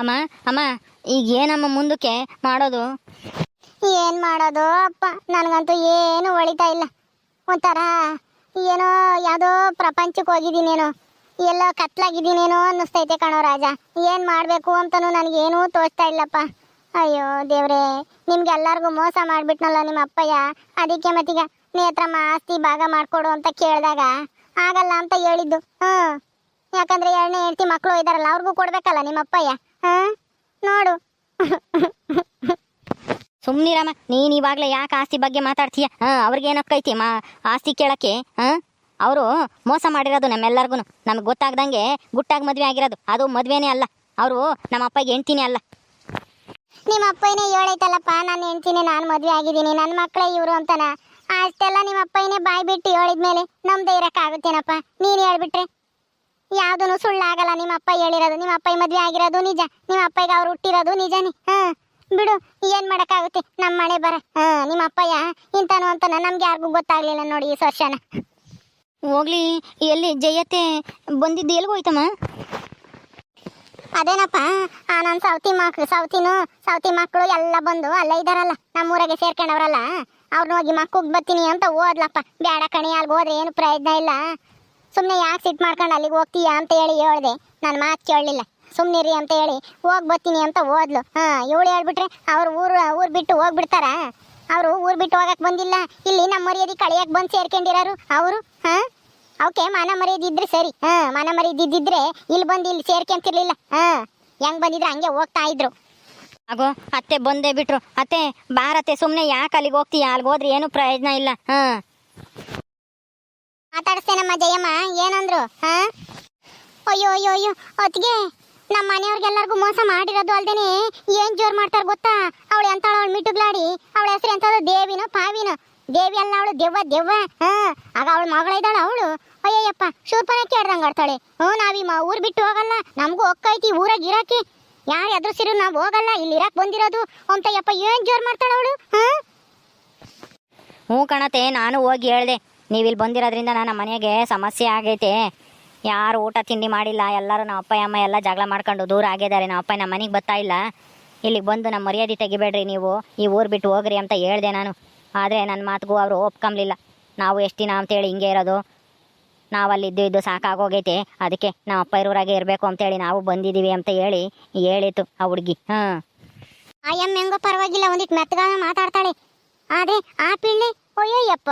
ಅಮ್ಮ ಅಮ್ಮ ಈಗ ಏನಮ್ಮ ಮುಂದಕ್ಕೆ ಮಾಡೋದು? ಏನ್ ಮಾಡೋದು ಅಪ್ಪ, ನನಗಂತೂ ಏನು ಒಳಿತಾ ಇಲ್ಲ. ಒಂಥರ ಏನೋ ಯಾವುದೋ ಪ್ರಪಂಚಕ್ಕೆ ಹೋಗಿದ್ದೀನೇನೋ, ಎಲ್ಲೋ ಕತ್ಲಾಗಿದ್ದೀನೇನೋ ಅನ್ನಿಸ್ತೈತೆ ಕಣೋ ರಾಜ. ಏನು ಮಾಡಬೇಕು ಅಂತನೂ ನನಗೇನೂ ತೋಚ್ತಾ ಇಲ್ಲಪ್ಪ. ಅಯ್ಯೋ ದೇವ್ರೆ ನಿಮ್ಗೆ ಎಲ್ಲರಿಗೂ ಮೋಸ ಮಾಡಿಬಿಟ್ನಲ್ಲ ನಿಮ್ಮ ಅಪ್ಪಯ್ಯ ಅದಕ್ಕೆ ಮತ್ತೀಗ ನೇತ್ರಮ್ಮ ಆಸ್ತಿ ಭಾಗ ಮಾಡಿಕೊಡು ಅಂತ ಕೇಳಿದಾಗ ಆಗಲ್ಲ ಅಂತ ಹೇಳಿದ್ದು. ಹ್ಞೂ ಯಾಕಂದ್ರೆ ಎರಡನೇ ಹೆಂಡತಿ ಮಕ್ಕಳು ಇದ್ದಾರಲ್ಲ, ಅವ್ರಿಗೂ ಕೊಡಬೇಕಲ್ಲ ನಿಮ್ಮ ಅಪ್ಪಯ್ಯ ಹಾಂ? ನೋಡು. ಸುಮ್ನಿರಮ್ಮ, ನೀನ್ ಇವಾಗ್ಲೇ ಯಾಕೆ ಆಸ್ತಿ ಬಗ್ಗೆ ಮಾತಾಡ್ತೀಯ? ಹಾ, ಅವ್ರಿಗೆ ಏನಕ್ಕೈತಿ ಮಾ, ಆಸ್ತಿ ಕೇಳಕ್ಕೆ, ಹಾ? ಅವರು ಮೋಸ ಮಾಡಿರೋದು ನಮ್ಮೆಲ್ಲರಿಗೂ ನಮ್ಗೆ ಗೊತ್ತಾಗ್ದಂಗೆ ಗುಟ್ಟಾಗಿ ಮದ್ವೆ ಆಗಿರೋದು. ಅದು ಮದ್ವೆನೆ ಅಲ್ಲ. ಅವರು ನಮ್ಮ ಅಪ್ಪಗೆ ಹೆಂಡ್ತಿನೇ ಅಲ್ಲ. ನಿಮ್ಮ ಅಪ್ಪನೇ ಹೇಳೈತಲ್ಲಪ್ಪ ನಾನು ಹೆಂಡ್ತೀನಿ, ನಾನು ಮದುವೆ ಆಗಿದ್ದೀನಿ. ನನ್ನ ಮಕ್ಕಳೇ ಇವರು ಅಂತನ. ಅಷ್ಟೆಲ್ಲ ನಿಮ್ಮ ಅಪ್ಪನೇ ಬಾಯ್ ಬಿಟ್ಟು ಹೇಳಿದ್ಮೇಲೆ ನಮ್ದೇ ಇರಕ್ಕಾಗುತ್ತೇನಪ್ಪ ನೀನು ಹೇಳ್ಬಿಟ್ರೆ. ಯಾವುದೂ ಸುಳ್ಳಾಗಲ್ಲ. ನಿಮ್ಮ ಅಪ್ಪ ಹೇಳಿರೋದು ನಿಮ್ಮ ಅಪ್ಪ ಮದುವೆ ಆಗಿರೋದು ನಿಜ. ನಿಮ್ಮ ಅಪ್ಪಗೆ ಅವ್ರು ಹುಟ್ಟಿರೋದು ನಿಜನೇ. ಹ ಬಿಡು ಏನ್ ಮಾಡಕ್ಕಾಗುತ್ತೆ? ನಮ್ಮ ಮನೆ ಬರ. ಹಾ ನಿಮ್ಮ ಅಪ್ಪಯ್ಯ ಇಂತಾನು ಅಂತ ನಮ್ಗೆ ಯಾರಿಗೂ ಗೊತ್ತಾಗ್ಲಿಲ್ಲ ನೋಡಿ ಈ ವರ್ಷನ. ಹೋಗ್ಲಿ ಎಲ್ಲಿ ಜಯತೆ ಬಂದಿದ್ದು ಎಲ್ಲಿಗೆ ಹೋಯ್ತಮ್ಮ? ಅದೇನಪ್ಪ ಆ ನನ್ನ ಸೌತಿ ಮಕ್ಳು ಸೌತಿನು ಸೌತಿ ಮಕ್ಕಳು ಎಲ್ಲ ಬಂದು ಅಲ್ಲ ಇದಾರಲ್ಲ ನಮ್ಮೂರಾಗೆ ಸೇರ್ಕೊಂಡವ್ರಲ್ಲ. ಅವ್ರನ್ನ ಹೋಗಿ ಮಕ್ಕಳಿಗೆ ಬರ್ತೀನಿ ಅಂತ ಓದ್ಲಪ್ಪ. ಬೇಡ ಕಣಿ ಅಲ್ಲಿ ಹೋದ್ರೆ ಏನು ಪ್ರಯೋಜನ ಇಲ್ಲ. ಸುಮ್ಮನೆ ಯಾಕೆ ಸಿಟ್ಟು ಮಾಡ್ಕೊಂಡು ಅಲ್ಲಿಗೆ ಹೋಗ್ತೀಯಾ ಅಂತ ಹೇಳಿ ಹೇಳಿದೆ. ನಾನು ಮಾತು ಕೇಳಲಿಲ್ಲ. ಸುಮ್ಮನಿರಿ ಅಂತ ಹೇಳಿ, ಹೋಗಿ ಬರ್ತೀನಿ ಅಂತ ಓದ್ಲು ಹಾಂ, ಇವಳು ಹೇಳ್ಬಿಟ್ರೆ ಅವ್ರು ಊರು ಊರು ಬಿಟ್ಟು ಹೋಗ್ಬಿಡ್ತಾರಾ? ಅವರು ಊರು ಬಿಟ್ಟು ಹೋಗಕ್ಕೆ ಬಂದಿಲ್ಲ. ಇಲ್ಲಿ ನಮ್ಮ ಮರ್ಯಾದೆ ಕಳೆಯಕ್ಕೆ ಬಂದು ಸೇರ್ಕೊಂಡಿರೋರು ಅವರು? ಹಾಂ? ಅವಕ್ಕೆ ಮಾನ ಮರ್ಯಾದೆ ಇದ್ರೆ ಸರಿ. ಹಾಂ, ಮಾನ ಮರ್ಯಾದೆ ಇದ್ದಿದ್ರೆ ಇಲ್ಲಿ ಬಂದು ಇಲ್ಲಿ ಸೇರ್ಕೊಂತಿರ್ಲಿಲ್ಲ. ಹಾ, ಹೆಂಗ್ ಬಂದಿದ್ರೆ ಹಂಗೆ ಹೋಗ್ತಾ ಇದ್ರು. ಆಗೋ ಅತ್ತೆ ಬಂದೇ ಬಿಟ್ರು. ಅತ್ತೆ, ಬಾರತ್ತೆ ಸುಮ್ಮನೆ ಯಾಕೆ ಅಲ್ಲಿಗೆ ಹೋಗ್ತೀಯ? ಅಲ್ಲಿಗೆ ಹೋದ್ರೆ ಏನು ಪ್ರಯೋಜನ ಇಲ್ಲ. ಹಾ. ಮಾತಾಡಿಸ್ತೇನಮ್ಮ ಜಯಮ್ಮ. ಏನಂದ್ರು, ಹಾ? ಅಯ್ಯೋ ಅಯ್ಯೋ ಅಯ್ಯೋ ಹೊತ್ತಿಗೆ ನಮ್ಮ ಮನೆಯವ್ರಿಗೆಲ್ಲರಿಗೂ ಮೋಸ ಮಾಡಿರೋದು ಅಲ್ದೇನೆ ಏನ್ ಜೋರ್ ಮಾಡ್ತಾರ ಗೊತ್ತಾ? ಅವಳು ಎಂತ ಅವಳು ಮಿಟ್ಟುಗ್ಲಾಡಿ ಅವಳ ಹೆಸರು ಎಂತ ದೇವಿನೋ ಪಾವಿನೋ? ದೇವಿ ಅಲ್ಲ ಅವಳು ದೆವ್ವ ದೆವ್ವ, ಹಾ? ಆಗ ಅವಳ ಮಗಳಿದ್ದಾಳ ಅವಳು? ಅಯ್ಯಯ್ಯಪ್ಪ, ಶೂರ್ಪನ ಕೇಳ್ದಂಗ ಆಡ್ತಾಳೆ. ಹ್ಞೂ, ನಾವೀ ಮಾ ಊರು ಬಿಟ್ಟು ಹೋಗಲ್ಲ, ನಮಗೂ ಒಕ್ಕೈತಿ ಊರಾಗ ಇರಾಕಿ. ಯಾರು ಎದುರಿಸಿರು ನಾವು ಹೋಗಲ್ಲ, ಇಲ್ಲಿ ಇರಾಕ್ ಬಂದಿರೋದು. ಅಂತ ಯಪ್ಪ ಏನ್ ಜೋರ್ ಮಾಡ್ತಾಳ ಅವಳು, ಹಾ? ಹ್ಞೂ ಕಣತೆ, ನಾನು ಹೋಗಿ ಹೇಳ್ದೆ. ನೀವು ಇಲ್ಲಿ ಬಂದಿರೋದ್ರಿಂದ ನನ್ನ ಮನೆಗೆ ಸಮಸ್ಯೆ ಆಗೈತೆ. ಯಾರು ಊಟ ತಿಂಡಿ ಮಾಡಿಲ್ಲ, ಎಲ್ಲರೂ ನಮ್ಮ ಅಪ್ಪ ಅಮ್ಮ ಎಲ್ಲ ಜಗಳ ಮಾಡ್ಕೊಂಡು ದೂರ ಆಗಿದ್ದಾರೆ. ನಮ್ಮ ಅಪ್ಪ ನಮ್ಮ ಮನೆಗೆ ಬರ್ತಾ ಇಲ್ಲ. ಇಲ್ಲಿಗೆ ಬಂದು ನಮ್ಮ ಮರ್ಯಾದೆ ತೆಗಿಬೇಡ್ರಿ ನೀವು. ಈ ಊರು ಬಿಟ್ಟು ಹೋಗ್ರಿ ಅಂತ ಹೇಳ್ದೆ ನಾನು. ಆದರೆ ನನ್ನ ಮಾತಿಗೂ ಅವರು ಒಪ್ಕೊಂಬಲಿಲ್ಲ. ನಾವು ಎಷ್ಟು ದಿನ ಅಂತೇಳಿ ಹಿಂಗೆ ಇರೋದು? ನಾವು ಅಲ್ಲಿ ಇದ್ದು ಇದ್ದು ಸಾಕಾಗೋಗೈತೆ. ಅದಕ್ಕೆ ನಮ್ಮ ಅಪ್ಪ ಇರೋರಾಗೆ ಇರಬೇಕು ಅಂತೇಳಿ ನಾವು ಬಂದಿದ್ದೀವಿ ಅಂತ ಹೇಳಿ ಹೇಳಿತು ಆ ಹುಡುಗಿ. ಹಾಂ. ಅಯ್ಯಮ್ಮ ಹೆಂಗೋ ಪರವಾಗಿಲ್ಲ ಒಂದಿಟ್ಟು ಮೆತ್ತಗಾಗ ಮಾತಾಡ್ತಾಳೆ. ಆದರೆ ಆ ಪಿಳ್ಳಿ, ಅಯ್ಯಯ್ಯಪ್ಪ.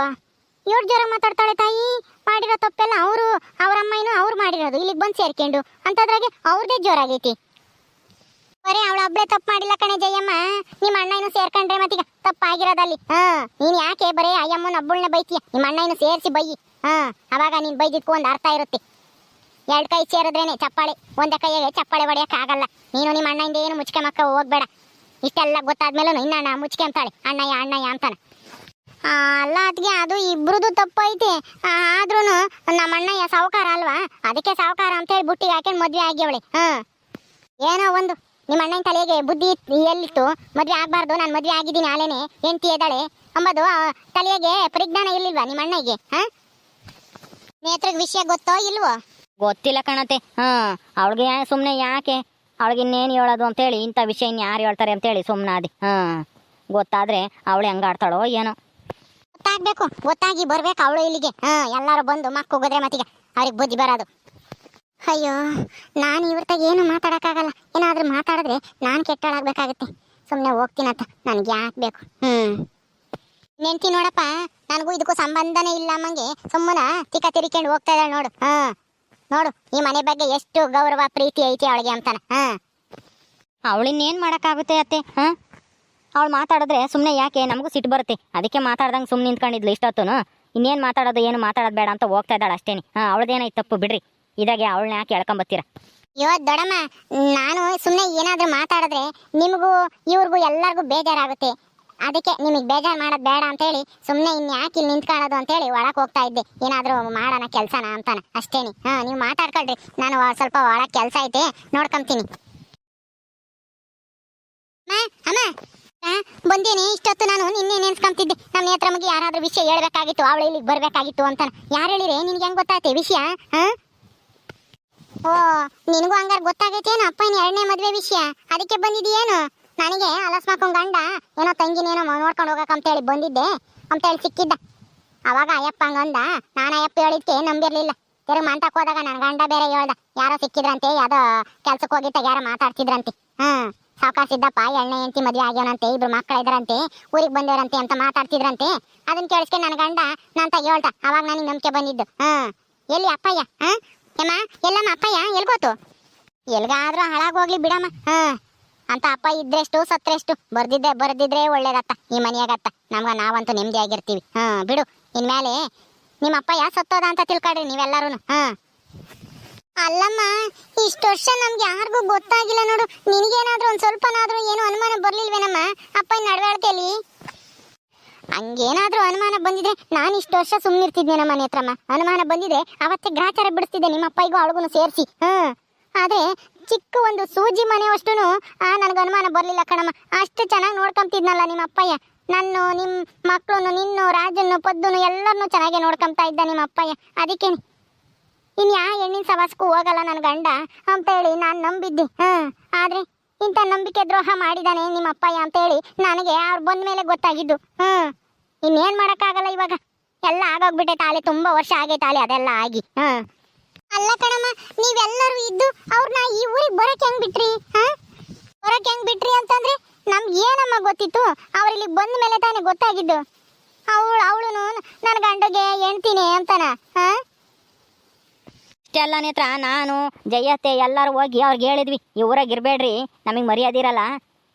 ಇವ್ರು ಜೋರ ಮಾತಾಡ್ತಾಳೆ ತಾಯಿ? ಮಾಡಿರೋ ತಪ್ಪೆಲ್ಲ ಅವರು, ಅವ್ರ ಅಮ್ಮನೂ ಅವ್ರು ಮಾಡಿರೋದು. ಇಲ್ಲಿಗೆ ಬಂದು ಸೇರ್ಕೊಂಡು. ಅಂತದ್ರಾಗೆ ಅವ್ರದೇ ಜೋರಾಗೈತಿ. ಬರೀ, ಅವಳು ಒಬ್ಳೆ ತಪ್ಪು ಮಾಡಿಲ್ಲ ಕಣೆ ಜಯಮ್ಮ. ನಿಮ್ಮ ಅಣ್ಣ ಇನ್ನು ಸೇರ್ಕೊಂಡ್ರೆ ಮತ್ತೀಗ ತಪ್ಪಾಗಿರೋದಲ್ಲಿ. ಹಾ, ನೀನು ಯಾಕೆ ಬರೀ ಅಯ್ಯಮ್ಮನ ಒಬ್ಬಳನ್ನ ಬೈತೀಯ? ನಿಮ್ಮ ಅಣ್ಣ ಸೇರ್ಸಿ ಸೇರಿಸಿ ಬೈಯಿ. ಹಾ, ಅವಾಗ ನೀನು ಬೈದಿದ್ಕು ಒಂದು ಅರ್ಥ ಇರುತ್ತೆ. ಎರಡು ಕೈ ಸೇರಿದ್ರೇನೆ ಚಪ್ಪಾಳೆ. ಒಂದೇ ಕೈಯಾಗೆ ಚಪ್ಪಾಳೆ ಹೊಡೆಯೋಕ್ಕಾಗಲ್ಲ ನೀನು ನಿಮ್ಮ ಅಣ್ಣಯಿಂದ ಏನು ಮುಚ್ಕೆ ಮಕ್ಕ ಹೋಗ್ಬೇಡ. ಇಷ್ಟೆಲ್ಲ ಗೊತ್ತಾದ್ಮೇಲೂ ಇನ್ನ ಅಣ್ಣ ಮುಚ್ಕೆ ಅಂತಾಳೆ. ಅಣ್ಣಯ್ಯ ಅಣ್ಣಯ್ಯ ಅಂತಾನೆ. ಅಲ್ಲ ಅದಕ್ಕೆ ಅದು ಇಬ್ರದ್ದು ತಪ್ಪು ಐತೆ ಆದ್ರೂ ನಮ್ಮ ಅಣ್ಣಯ್ಯ ಸಾವುಕಾರ ಅಲ್ವಾ? ಅದಕ್ಕೆ ಸಾವುಕಾರ ಅಂತ ಹೇಳಿ ಬುಟ್ಟಿಗೆ ಹಾಕೊಂಡು ಮದ್ವೆ ಆಗ್ಯವಳೆ. ಹಾ. ಏನೋ ಒಂದು ನಿಮ್ಮ ಅಣ್ಣನ ತಲೆಗೆ ಬುದ್ಧಿ ಎಲ್ಲಿತ್ತು? ಮದುವೆ ಆಗಬಾರ್ದು, ನಾನು ಮದುವೆ ಆಗಿದ್ದೀನಿ ಆಲೇನೆ ಹೆಂಡತಿ ಇದ್ದಾಳೆ. ಅಂಬದು ತಲೆಗೆ ಪರಿಜ್ಞಾನ ಇಲ್ಲಿಲ್ವಾ ನಿಮ್ಮ ಅಣ್ಣಗೆ ಹಾಂ? ನೇತ್ರಿಗೆ ವಿಷಯ ಗೊತ್ತೋ ಇಲ್ವೋ? ಗೊತ್ತಿಲ್ಲ ಕಣತೆ. ಹಾಂ, ಅವಳಿಗೆ ಸುಮ್ಮನೆ ಯಾಕೆ? ಅವಳಿಗೆ ಇನ್ನೇನು ಹೇಳೋದು ಅಂತೇಳಿ ಇಂಥ ವಿಷಯ ಇನ್ನು ಯಾರು ಹೇಳ್ತಾರೆ ಅಂತೇಳಿ ಸುಮ್ಮನಾದಿ ಹಾಂ, ಗೊತ್ತಾದರೆ ಅವಳು ಹೆಂಗೆ ಆಡ್ತಾಳೋ ಏನೋ. ಗೊತ್ತಾಗ್ಬೇಕು. ಗೊತ್ತಾಗಿ ಬರ್ಬೇಕು ಅವಳು ಇಲ್ಲಿಗೆ. ಹಾ, ಎಲ್ಲರೂ ಬಂದು ಮಕ್ಕ ಹೋಗಿದ್ರೆ ಮತ್ತೀಗ ಅವ್ರಿಗೆ ಬುದ್ಧಿ ಬರೋದು. ಅಯ್ಯೋ, ನಾನು ಇವ್ರತಾಗ ಏನು ಮಾತಾಡೋಕ್ಕಾಗಲ್ಲ. ಏನಾದರೂ ಮಾತಾಡಿದ್ರೆ ನಾನು ಕೆಟ್ಟಳಾಗ್ಬೇಕಾಗತ್ತೆ ಸುಮ್ಮನೆ ಹೋಗ್ತೀನಂತ. ನನಗೆ ಯಾಕೆ ಬೇಕು ಹ್ಮ್. ನೆನ್ತಿ ನೋಡಪ್ಪ, ನನಗೂ ಇದಕ್ಕೂ ಸಂಬಂಧನೇ ಇಲ್ಲ ಅಮ್ಮಂಗೆ. ಸುಮ್ಮನ ತಿಕ್ಕ ತಿರ್ಕೊಂಡು ಹೋಗ್ತಾ ಇದ್ದಾಳೆ ನೋಡು. ಹಾ, ನೋಡು, ಈ ಮನೆ ಬಗ್ಗೆ ಎಷ್ಟು ಗೌರವ, ಪ್ರೀತಿ ಐತಿ ಅವಳಿಗೆ ಅಂತಾನೆ. ಹಾ. ಅವಳಿನ್ನೇನು ಮಾಡೋಕ್ಕಾಗುತ್ತೆ ಅತ್ತೆ? ಹಾಂ? ಅವಳು ಮಾತಾಡಿದ್ರೆ ಸುಮ್ಮನೆ ಯಾಕೆ? ನಮಗೂ ಸಿಟ್ಟು ಬರುತ್ತೆ. ಅದಕ್ಕೆ ಮಾತಾಡ್ದಂಗೆ ಸುಮ್ಮನೆ ನಿಂತ್ಕೊಂಡಿದ್ಲು ಇಷ್ಟೊತ್ತು ಇನ್ನೇನು ಮಾತಾಡೋದು ಏನು ಮಾತಾಡೋದು ಬೇಡ ಅಂತ ಹೋಗ್ತಾ ಇದ್ದಾಳೆ ಅಷ್ಟೇನೆ. ಹಾಂ ಅವಳದೇನೈತೆ ತಪ್ಪು ಬಿಡ್ರಿ. ಇದಾಗೆ ಅವಳನ್ನ ಯಾಕೆ ಹೇಳ್ಕೊಂಬತ್ತೀರ ಅಯ್ಯೋ ದೊಡಮ್ಮ ನಾನು ಸುಮ್ಮನೆ ಏನಾದರೂ ಮಾತಾಡಿದ್ರೆ ನಿಮಗೂ ಇವ್ರಿಗೂ ಎಲ್ಲರಿಗೂ ಬೇಜಾರಾಗುತ್ತೆ. ಅದಕ್ಕೆ ನಿಮಗೆ ಬೇಜಾರು ಮಾಡೋದು ಬೇಡ ಅಂತೇಳಿ ಸುಮ್ಮನೆ ಇನ್ನು ಯಾಕೆ ಇಲ್ಲಿ ನಿಂತ್ಕೊಳ್ಳೋದು ಅಂತೇಳಿ ಒಳಕ್ಕೆ ಹೋಗ್ತಾ ಇದ್ದೆ. ಏನಾದರೂ ಮಾಡೋಣ ಕೆಲಸನ ಅಂತಾನೆ ಅಷ್ಟೇನಿ. ಹಾಂ ನೀವು ಮಾತಾಡ್ಕೊಳ್ರಿ. ನಾನು ಸ್ವಲ್ಪ ಒಳಗೆ ಕೆಲಸ ಐತೆ ನೋಡ್ಕೊಂತೀನಿ. ಅಮ್ಮ, ಬಂದೇನಿ, ಇಷ್ಟೊತ್ತು ನಾನು ನಿನ್ನೆ ನೆನ್ಸ್ಕೊಂತಿದ್ದೆ ನಮ್ಮ ನೇತ್ರಮಗೆ ಯಾರಾದ್ರೂ ವಿಷಯ ಹೇಳ್ಬೇಕಾಗಿತ್ತು, ಅವಳು ಇಲ್ಲಿಗೆ ಬರಬೇಕಾಗಿತ್ತು ಅಂತ ಯಾರು ಹೇಳಿರಿ? ನಿನ್ಗೆ ಹೆಂಗ್ ಗೊತ್ತಾಯ್ತೆ ವಿಷಯ? ಹಾಂ ಓ, ನಿನಗೂ ಹಂಗಾರೆ ಗೊತ್ತಾಗೈತೇನು? ಅಪ್ಪನ ಎರಡನೇ ಮದ್ವೆ ವಿಷಯ. ಅದಕ್ಕೆ ಬಂದಿದ್ಯೇನು ನನಗೆ ಅಲಸ್ಮಾಕೊಂಡ್ ಗಂಡ, ಏನೋ ತಂಗಿನೇನೋ ನೋಡ್ಕೊಂಡು ಹೋಗಕ್ ಅಂತೇಳಿ ಬಂದಿದ್ದೆ. ಅಂತೇಳಿ ಸಿಕ್ಕಿದ್ದ. ಅವಾಗ ಅಯ್ಯಪ್ಪ ಹಂಗಂದ ನಾನು ಅಯ್ಯಪ್ಪ ಹೇಳಿದ್ಕೆ ನಂಬಿರಲಿಲ್ಲ. ತಿರುಗಿ ಮಂಟಕ್ ಹೋದಾಗ ನನ್ನ ಗಂಡ ಬೇರೆ ಹೇಳ್ದ. ಯಾರೋ ಸಿಕ್ಕಿದ್ರಂತೆ, ಯಾವ್ದೋ ಕೆಲ್ಸಕ್ಕೆ ಹೋಗಿದ್ದಾಗ ಯಾರೋ ಮಾತಾಡ್ತಿದ್ರಂತೆ. ಹ್ಮ್. ಸಾವ್ಕಾಶ ಸಿದ್ದಪ್ಪ ಎಣ್ಣೆ ಹೆಂಡತಿ ಮದುವೆ ಆಗ್ಯವನಂತೆ, ಇಬ್ರು ಮಕ್ಕಳ ಇದ್ರಂತೆ ಊರಿಗೆ ಬಂದವರಂತೆ ಅಂತ ಮಾತಾಡ್ತಿದ್ರಂತೆ. ಅದನ್ನ ಕೇಳಿಸ್ಕೆ ನನ್ನ ಗಂಡ ನಂತ ಹೇಳ್ದ, ಅವಾಗ ನನಗೆ ನಂಬಿಕೆ ಬಂದಿದ್ದು. ಹಾ. ಎಲ್ಲಿ ಅಪ್ಪಯ್ಯ? ಹಾ? ಏಮ್ಮ ಎಲ್ಲಮ್ಮ ಅಪ್ಪಯ್ಯ? ಎಲ್ಗೋತು ಎಲ್ಗಾದ್ರೂ ಹಾಳಾಗೋಗ್ಲಿ ಬಿಡಮ್ಮ. ಹಾ. ಅಂತ ಅಪ್ಪ ಇದ್ರೆಷ್ಟು, ಸತ್ರೆಷ್ಟು, ಬರ್ದಿದ್ದೆ, ಬರ್ದಿದ್ರೆ ಒಳ್ಳೇದತ್ತ, ಈ ಮನೆಯಾಗತ್ತ. ನಮ್ಗ ನಾವಂತೂ ನೆಮ್ಮದಿ ಆಗಿರ್ತೀವಿ. ಹಾ, ಬಿಡು. ಇನ್ಮೇಲೆ ನಿಮ್ಮ ಅಪ್ಪಯ್ಯ ಸತ್ತೋದ ಅಂತ ತಿಳ್ಕೊಳ್ರಿ ನೀವೆಲ್ಲರೂ ಹಾ. ಅಲ್ಲಮ್ಮ, ಇಷ್ಟು ವರ್ಷ ನಮ್ಗೆ ಯಾರಿಗೂ ಗೊತ್ತಾಗಿಲ್ಲ ನೋಡು. ನಿನಗೇನಾದ್ರೂ ಒಂದು ಸ್ವಲ್ಪನಾದ್ರೂ ಏನು ಅನುಮಾನ ಬರ್ಲಿಲ್ವೇನಮ್ಮ? ಅಪ್ಪನ ನಡವಳಿಕೆಯಲ್ಲಿ ಹಂಗೇನಾದ್ರೂ ಅನುಮಾನ ಬಂದಿದ್ರೆ ನಾನು ಇಷ್ಟು ವರ್ಷ ಸುಮ್ಮನಿರ್ತಿದ್ದೆ ನಮ್ಮ ಮನೆ ಹತ್ರಮ್ಮ ಅನುಮಾನ ಬಂದಿದ್ರೆ ಅವತ್ತೇ ಗ್ರಾಚಾರ ಬಿಡಿಸ್ತಿದ್ದೆ ನಿಮ್ಮ ಅಪ್ಪಗೂ ಅವಳಿಗೂ ಸೇರಿಸಿ. ಹ್ಮ್. ಆದ್ರೆ ಚಿಕ್ಕ ಒಂದು ಸೂಜಿ ಮನೆಯಷ್ಟು ಆ, ನನಗೆ ಅನುಮಾನ ಬರಲಿಲ್ಲ ಕಣಮ್ಮ. ಅಷ್ಟು ಚೆನ್ನಾಗಿ ನೋಡ್ಕೊಂತಿದ್ನಲ್ಲ ನಿಮ್ಮ ಅಪ್ಪಯ್ಯ. ನನ್ನ ನಿಮ್ಮ ಮಕ್ಕಳನ್ನು ನಿನ್ನು, ರಾಜನ್ನು, ಪದ್ದುನು ಎಲ್ಲರನ್ನೂ ಚೆನ್ನಾಗಿ ನೋಡ್ಕೊಂತಾ ಇದ್ದ ನಿಮ್ಮ ಅಪ್ಪಯ್ಯ. ಅದಕ್ಕೆ ಇನ್ ಯಾ ಹೆಣ್ಣಿನ ಸವಾಸಕ್ಕೂ ಹೋಗಲ್ಲ ನನ್ನ ಗಂಡ ಅಂತೇಳಿ ನಾನು ನಂಬಿದ್ದೆ. ಹಾಂ, ಆದ್ರೆ ಇಂಥ ನಂಬಿಕೆ ದ್ರೋಹ ಮಾಡಿದಾನೆ ನಿಮ್ಮ ಅಂತೇಳಿ ನನಗೆ ಅವ್ರು ಬಂದ ಮೇಲೆ ಗೊತ್ತಾಗಿದ್ದು. ಹ್ಞೂ ಇನ್ನೇನು ಮಾಡೋಕ್ಕಾಗಲ್ಲ ಇವಾಗ. ಎಲ್ಲ ಆಗೋಗ್ಬಿಟ್ಟೆ ತಾಳೆ, ತುಂಬ ವರ್ಷ ಆಗೈತೆ ತಾಳೆ, ಅದೆಲ್ಲ ಆಗಿ. ಹಾಂ. ಅಲ್ಲ ಕಣಮ್ಮ, ನೀವೆಲ್ಲರೂ ಇದ್ದು ಅವ್ರನ್ನ ಈ ಊರಿಗೆ ಬರೋಕೆ ಹೆಂಗ್ ಬಿಟ್ರಿ? ಹಾ? ಬರೋಕೆ ಹೆಂಗ್ ಬಿಟ್ರಿ ಅಂತಂದ್ರೆ ನಮ್ಗೆ ಏನಮ್ಮ ಗೊತ್ತಿತ್ತು? ಅವ್ರು ಬಂದ ಮೇಲೆ ತಾನೇ ಗೊತ್ತಾಗಿದ್ದು. ಅವಳು ಅವಳು ನನ್ನ ಗಂಡಗೆ ಹೆಣ್ತೀನಿ ಅಂತಾನ? ಹಾ? ಇಷ್ಟೆಲ್ಲ ನೇತ್ರ, ನಾನು, ಜಯತ್ತೆ ಎಲ್ಲರೂ ಹೋಗಿ ಅವ್ರಿಗೆ ಹೇಳಿದ್ವಿ, ಈ ಊರಾಗ ಇರಬೇಡ್ರಿ, ನಮಗೆ ಮರ್ಯಾದಿರಲ್ಲ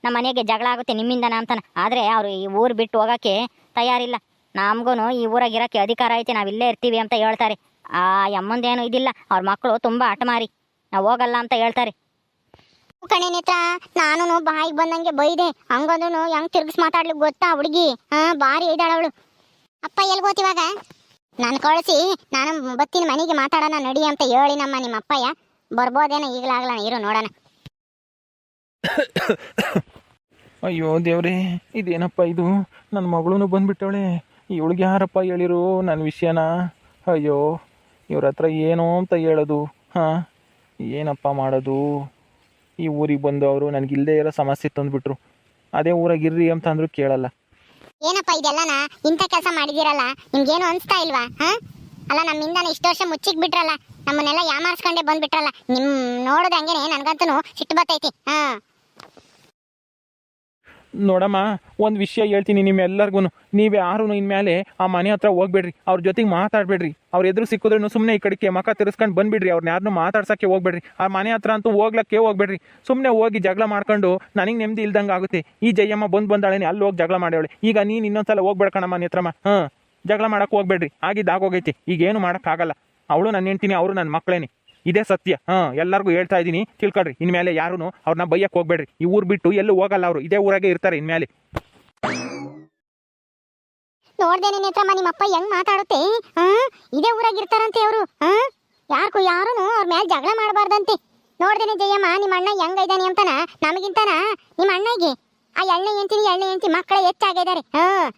ನಮ್ಮ ಮನೆಗೆ ಜಗಳ ಆಗುತ್ತೆ ನಿಮ್ಮಿಂದನ ಅಂತಾನೆ. ಆದರೆ ಅವರು ಈ ಊರು ಬಿಟ್ಟು ಹೋಗೋಕ್ಕೆ ತಯಾರಿಲ್ಲ. ನಮಗೂ ಈ ಊರಾಗ ಇರೋಕ್ಕೆ ಅಧಿಕಾರ ಐತೆ, ನಾವು ಇಲ್ಲೇ ಇರ್ತೀವಿ ಅಂತ ಹೇಳ್ತಾರೆ. ಆ ಅಮ್ಮಂದೇನು ಇದಿಲ್ಲ, ಅವ್ರ ಮಕ್ಕಳು ತುಂಬ ಹಠಮಾರಿ. ನಾವು ಹೋಗಲ್ಲ ಅಂತ ಹೇಳ್ತಾರೆ. ಕಣೆ ನೇತ್ರ ನಾನು ಬಾಯಿಗೆ ಬಂದಂಗೆ ಬೈದೆ. ಹಂಗಂದ್ರು ಹೆಂಗ್ ತಿರ್ಗಿಸ್ ಮಾತಾಡ್ಲಿಕ್ಕೆ ಗೊತ್ತಾ ಹುಡುಗಿ? ಹಾ ಬಾರಿ ಇದ್ದಾಳ ಅವಳು. ಅಪ್ಪ ಎಲ್ಲಿ ಗೊತ್ತಿವಾಗ ನಾನು ಕಳಿಸಿ, ನಾನು ಬತ್ತಿನ ಮನೆಗೆ ಮಾತಾಡೋಣ ನಡಿ ಅಂತ ಹೇಳಿ ನಮ್ಮ ನಿಮ್ಮ ಅಪ್ಪಯ್ಯ ಬರ್ಬೋದೇನೋ ಈಗಲಾಗ್ಲಣ ಇರು ನೋಡೋಣ. ಅಯ್ಯೋ ದೇವ್ರೇ, ಇದೇನಪ್ಪ ಇದು? ನನ್ನ ಮಗಳೂ ಬಂದ್ಬಿಟ್ಟವಳೆ. ಇವಳಿಗೆ ಯಾರಪ್ಪ ಹೇಳಿರು ನನ್ನ ವಿಷಯನ? ಅಯ್ಯೋ, ಇವ್ರ ಹತ್ರ ಏನೋ ಅಂತ ಹೇಳೋದು. ಹಾಂ, ಏನಪ್ಪ ಮಾಡೋದು? ಈ ಊರಿಗೆ ಬಂದು ಅವರು ನನಗಿಲ್ಲದೆ ಇರೋ ಸಮಸ್ಯೆ ತಂದುಬಿಟ್ರು. ಅದೇ ಊರಾಗಿರ್ರಿ ಅಂತ ಅಂದ್ರು ಕೇಳಲ್ಲ. ಏನಪ್ಪ ಇದೆಲ್ಲನ? ಇಂಥ ಕೆಲಸ ಮಾಡಿದಿರಲ್ಲ ನಿಮ್ಗೇನು ಅನ್ಸ್ತಾ ಇಲ್ವಾ, ಹಾ? ಅಲ್ಲ ನಮ್ಮಿಂದ ಇಷ್ಟು ವರ್ಷ ಮುಚ್ಚಿಗೆ ಬಿಟ್ರಲ್ಲ, ನಮ್ಮನ್ನೆಲ್ಲ ಯಾಮಾರ್ಸ್ಕೊಂಡೆ ಬಂದ್ಬಿಟ್ರಲ್ಲ, ನಿಮ್ ನೋಡೋದಂಗೆ ನನಗಂತೂ ಸಿಟ್ಟು ಬತ್ತೈತಿ ಹಾ. ನೋಡಮ್ಮ, ಒಂದು ವಿಷಯ ಹೇಳ್ತೀನಿ ನಿಮ್ಮೆಲ್ಲರಿಗೂ ನೀವು ಯಾರೂ ಇನ್ಮೇಲೆ ಆ ಮನೆ ಹತ್ರ ಹೋಗ್ಬೇಡ್ರಿ, ಅವ್ರ ಜೊತೆಗೆ ಮಾತಾಡಬೇಡ್ರಿ. ಅವ್ರು ಎದುರು ಸಿಕ್ಕಿದ್ರೂ ಸುಮ್ಮನೆ ಈ ಕಡೆಗೆ ಮಕ ತಿರ್ಸ್ಕೊಂಡು ಬಂದ್ಬಿಡ್ರಿ ಅವ್ರನ್ನ ಯಾರನ್ನೂ ಮಾತಾಡ್ಸೋಕ್ಕೆ ಹೋಗ್ಬೇಡ್ರಿ. ಆ ಮನೆ ಹತ್ರ ಅಂತೂ ಹೋಗ್ಲಕ್ಕೆ ಹೋಗ್ಬೇಡ್ರಿ. ಸುಮ್ಮನೆ ಹೋಗಿ ಜಗಳ ಮಾಡ್ಕೊಂಡು ನನಗೆ ನೆಮ್ಮದಿ ಇಲ್ದಂಗೆ ಆಗುತ್ತೆ. ಈ ಜಯಮ್ಮ ಬಂದು ಬಂದಾಳೆ ಅಲ್ಲಿ ಹೋಗಿ ಜಗಳ ಮಾಡ್ಯಾವಳೆ. ಈಗ ನೀನು ಇನ್ನೊಂದ್ಸಲ ಹೋಗ್ಬೇಡ ಕಣಮ್ಮ ನೇತ್ರಮ್ಮ ಹಾಂ ಜಗಳ ಮಾಡೋಕ್ಕೆ ಹೋಗ್ಬೇಡ್ರಿ. ಆಗಿದ್ದಾಗೋಗೈತಿ ಈಗೇನು ಮಾಡೋಕ್ಕಾಗಲ್ಲ. ಅವಳು ನನ್ನ ಹೆಂಡ್ತೀನಿ, ಅವರು ನನ್ನ ಮಕ್ಕಳೇನೆ ಇದೇ ಸತ್ಯ. ಹಾಂ ಎಲ್ಲರಿಗೂ ಹೇಳ್ತಾ ಇದ್ದೀನಿ. ತಿಳ್ಕೊಳ್ರಿ. ಇನ್ಮೇಲೆ ಯಾರೂ ಅವ್ರನ್ನ ಬೈಯಕ್ಕೆ ಹೋಗ್ಬೇಡ್ರಿ. ಈ ಊರು ಬಿಟ್ಟು ಎಲ್ಲೂ ಹೋಗಲ್ಲ ಅವರು. ಇದೇ ಊರಾಗೆ ಇರ್ತಾರೆ ಇನ್ಮೇಲೆ ನೋಡ್ದೇನೆ ನೇತ್ರಮ್ಮ ನಿಮ್ಮಪ್ಪ ಹೆಂಗ್ ಮಾತಾಡುತ್ತೆ? ಹಾ ಇದೇ ಊರಾಗ ಇರ್ತಾರಂತೆ ಅವರು. ಹಾ ಯಾರ್ಗೂ ಯಾರು ಅವ್ರ ಮೇಲೆ ಜಗಳ ಮಾಡಬಾರ್ದಂತೆ. ನೋಡ್ದೇನೆ ಜಯಮ್ಮ ನಿಮ್ಮ ಅಣ್ಣ ಹೆಂಗ್ ಇದ್ದಾನೆ ಅಂತನ? ನಮಗಿಂತನ? ನಿಮ್ಮ ಅಣ್ಣಗೆ ಆ ಎಣ್ಣೆ ಎಂತೀನಿ ಎಣ್ಣೆ ಎಂತಿ ಮಕ್ಕಳೇ ಹೆಚ್ಚಾಗಿದ್ದಾರೆ ಹಾ.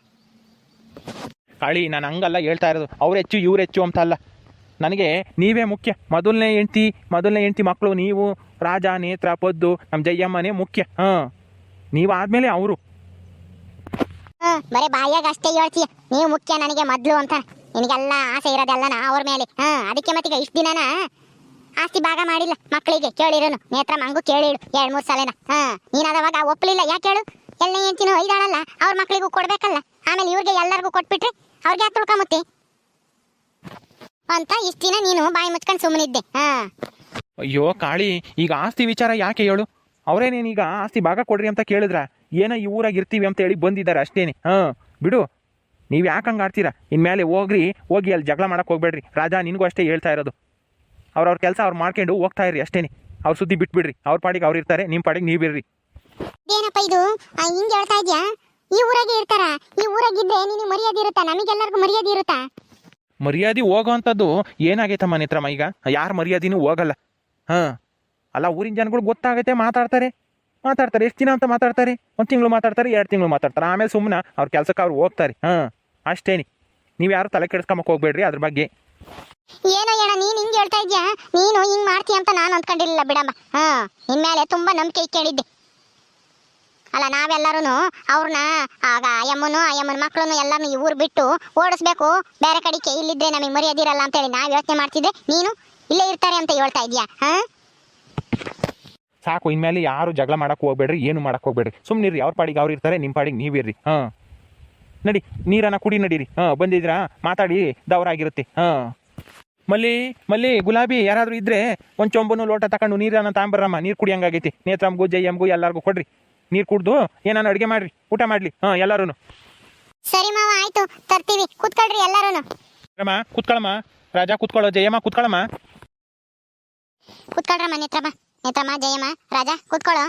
ಕಾಳಿ ನಾನು ಹಂಗಲ್ಲ ಹೇಳ್ತಾ ಇರೋದು. ಅವ್ರು ಹೆಚ್ಚು ಇವ್ರು ಹೆಚ್ಚು ಅಂತ ಅಲ್ಲ. ನನಗೆ ನೀವೇ ಮುಖ್ಯ. ಮೊದಲನೇ ಹೆಂಡ್ತಿ ಮೊದಲನೇ ಹೆಂಡ್ತಿ ಮಕ್ಕಳು, ನೀವು ರಾಜ, ನೇತ್ರ, ಪದ್ದು ನಮ್ಮ ಜಯ್ಯಮ್ಮನೇ ಮುಖ್ಯ. ಹಾಂ. ನೀವು ಆದಮೇಲೆ ಅವರು ಬರೀ ಬಾಯಾಗ ಅಷ್ಟೇ ಹೇಳ್ತೀಯ ನೀವು ಮುಖ್ಯ ನನಗೆ ಮೊದಲು ಅಂತ. ನಿನಗೆಲ್ಲ ಆಸೆ ಇರೋದೆಲ್ಲನ ಅವ್ರ ಮೇಲೆ. ಹಾಂ, ಅದಕ್ಕೆ ಮತ್ತೀಗ ಇಷ್ಟು ದಿನನ ಆಸ್ತಿ ಭಾಗ ಮಾಡಿಲ್ಲ ಮಕ್ಕಳಿಗೆ. ಕೇಳಿರೋನು. ನೇತ್ರ ಮಂಗು ಕೇಳಿಡು. ಎರಡು, ಮೂರು ಸಲನ. ಹಾ ನೀನು ಅದಾವಾಗ ಒಪ್ಪಲಿಲ್ಲ ಯಾಕೆ ಹೇಳು? ಎಲ್ಲ ಹೆಂಡ್ತಿನೂ ಐದಾಳಲ್ಲ. ಅವ್ರ ಮಕ್ಕಳಿಗೂ ಕೊಡಬೇಕಲ್ಲ. ಆಮೇಲೆ ಇವ್ರಿಗೆ ಎಲ್ಲರಿಗೂ ಕೊಟ್ಬಿಟ್ರೆ ಅವ್ರಿಗೆ ಯಾಕೆ ತುಳ್ಕೊಂಬತ್ತಿ ಅಂತ ಇಷ್ಟ ದಿನ ನೀನು ಬಾಯಿ ಮುಚ್ಕೊಂಡು ಸುಮ್ಮನಿದ್ದೆ ಹಾ. ಅಯ್ಯೋ ಕಾಳಿ ಈಗ ಆಸ್ತಿ ವಿಚಾರ ಯಾಕೆ ಹೇಳು? ಅವರೇನೇನೀಗ ಆಸ್ತಿ ಭಾಗ ಕೊಡ್ರಿ ಅಂತ ಕೇಳಿದ್ರ? ಏನೋ ಈ ಊರಾಗ ಇರ್ತೀವಿ ಅಂತ ಹೇಳಿ ಬಂದಿದ್ದಾರೆ ಅಷ್ಟೇನೆ. ಹಾಂ ಬಿಡು. ನೀವು ಯಾಕೆ ಹಂಗೆ ಆಡ್ತೀರಾ? ಇನ್ಮೇಲೆ ಹೋಗ್ರಿ ಹೋಗಿ ಅಲ್ಲಿ ಜಗಳ ಮಾಡಕ್ಕೆ ಹೋಗ್ಬೇಡ್ರಿ. ರಾಜ ನಿನಗೂ ಅಷ್ಟೇ ಹೇಳ್ತಾ ಇರೋದು. ಅವ್ರವ್ರ ಕೆಲಸ ಅವ್ರು ಮಾಡ್ಕೊಂಡು ಹೋಗ್ತಾ ಇರ್ರಿ ಅಷ್ಟೇನೆ. ಅವ್ರ ಸುದ್ದಿ ಬಿಟ್ಬಿಡ್ರಿ. ಅವ್ರ ಪಾಡಿಗೆ ಅವ್ರು ಇರ್ತಾರೆ ನಿಮ್ಮ ಪಾಡಿಗೆ ನೀವು ಇರ್ರಿ. ಏನಪ್ಪ ಇದು? ಹಿಂಗ್ ಹೇಳ್ತಾ ಇದ್ಯಾ? ಈ ಊರಾಗೆ ಇರ್ತಾರ? ಈ ಊರಾಗಿದ್ರೆ ನಿನಗೆ ಮರ್ಯಾದೆ ಇರುತ್ತಾ? ನಮಗೆಲ್ಲರಿಗೂ ಮರ್ಯಾದೆ ಇರುತ್ತಾ? ಮರ್ಯಾದೆ ಹೋಗೋವಂಥದ್ದು ಏನಾಗೈತಮ್ಮ ನೇತ್ರಮ್ಮ ಈಗ? ಯಾರು ಮರ್ಯಾದಿನೂ ಹೋಗಲ್ಲ. ಹಾಂ. ಅಲ್ಲ, ಊರಿನ ಜನಗಳು ಗೊತ್ತಾಗೈತೆ, ಮಾತಾಡ್ತಾರೆ. ಮಾತಾಡ್ತಾರೆ. ಎಷ್ಟು ದಿನ ಅಂತ ಮಾತಾಡ್ತಾರೆ? ಒಂದು ತಿಂಗಳು ಮಾತಾಡ್ತಾರೆ, ಎರಡು ತಿಂಗಳು ಮಾತಾಡ್ತಾರೆ. ಆಮೇಲೆ ಸುಮ್ಮನೆ ಅವ್ರ ಕೆಲಸಕ್ಕೆ ಅವ್ರು ಹೋಗ್ತಾರೆ. ಹಾಂ. ಅಷ್ಟೇನಿ. ನೀವು ಯಾರು ತಲೆ ಕೆಡಿಸ್ಕೊಂಬಕ್ಕೆ ಹೋಗ್ಬೇಡ್ರಿ ಅದ್ರ ಬಗ್ಗೆ. ಏನೋ ಏನೋ, ನೀನು ಹಿಂಗೆ ಹೇಳ್ತಾ ಇದ್ಯಾ? ನೀನು ಹಿಂಗೆ ಮಾಡ್ತೀಯ ಅಂತ ನಾನು ಅಂದ್ಕೊಂಡಿರಲಿಲ್ಲ ಬಿಡಮ್ಮ. ಹಾಂ. ನಿಮ್ಮ ಮೇಲೆ ತುಂಬ ನಂಬಿಕೆ ಇಟ್ಕೊಂಡಿದ್ದೆ. ಅಲ್ಲ ನಾವೆಲ್ಲರೂ ಅವ್ರನ್ನ, ಆಗ ಅಯ್ಯಮ್ಮನು, ಅಯ್ಯಮ್ಮನ ಮಕ್ಕಳನ್ನು ಎಲ್ಲರನ್ನು ಈ ಊರು ಬಿಟ್ಟು ಓಡಿಸ್ಬೇಕು. ಬೇರೆ ಕಡೆಗೆ ಇಲ್ಲಿದ್ರೆ ನಮಗೆ ಮರ್ಯಾದಿರಲ್ಲ ಅಂತೇಳಿ ನಾವು ಯೋಚನೆ ಮಾಡ್ತಿದ್ರೆ ನೀನು ಇಲ್ಲೇ ಇರ್ತಾರೆ ಅಂತ ಹೇಳ್ತಾ ಇದೀಯಾ, ಹಾ? ಸಾಕು, ಇನ್ಮೇಲೆ ಯಾರು ಜಗಳ ಮಾಡಕ್ಕೆ ಹೋಗ್ಬೇಡ್ರಿ, ಏನು ಮಾಡಕ್ಕೆ ಹೋಗ್ಬೇಡ್ರಿ. ಸುಮ್ಮನಿರಿ ಅವ್ರ ಪಾಡಿಗೆ ಅವ್ರು ಇರ್ತಾರೆ ನಿಮ್ಮ ಪಾಡಿಗೆ ನೀವಿರ್ರಿ ಹಾಂ? ನಡಿ, ನೀರನ್ನ ಕುಡಿ, ನಡೀರಿ, ಹಾಂ? ಬಂದಿದ್ರಾ ಮಾತಾಡಿ ದವರಾಗಿರುತ್ತೆ ಹಾಂ? ಮಲ್ಲಿ ಮಲ್ಲಿ, ಗುಲಾಬಿ, ಯಾರಾದರೂ ಇದ್ರೆ ಒಂದು ಚೊಂಬನು ಲೋಟ ತಗೊಂಡು ನೀರನ್ನ ತಾಂಬರಮ್ಮ, ನೀರು ಕುಡಿಯಂಗಾಗೈತಿ. ನೇತ್ರಮ್ಗೂ ಜಯಮ್ಗೂ ಎಲ್ಲರಿಗೂ ಕೊಡ್ರಿ. ನೀರು ಕುಡ್ದು ಏನಾನ ಅಡುಗೆ ಮಾಡ್ರಿ ಊಟ ಮಾಡ್ಲಿ ಹಾ ಎಲ್ಲರೂ ಸರಿ ಮಾವ ಆಯ್ತು ತರ್ತೀವಿ ಕೂತ್ಕೊಳ್ರಿ ಎಲ್ಲರೂ ರಮ್ಮ ಕೂತ್ಕೊಳಮ್ಮ ರಾಜ ಕೂತ್ಕೊಳ್ಳೋ ಜಯಮ್ಮ ಕೂತ್ಕೊಳ್ಳಮ್ಮ ಕೂತ್ಕೊಳ್ರಮ್ಮ ನೇತ್ರಮ್ಮ ನೇತ್ರಮ್ಮ ಜಯಮ್ಮ ರಾಜ ಕೂತ್ಕೊಳ್ಳೋ.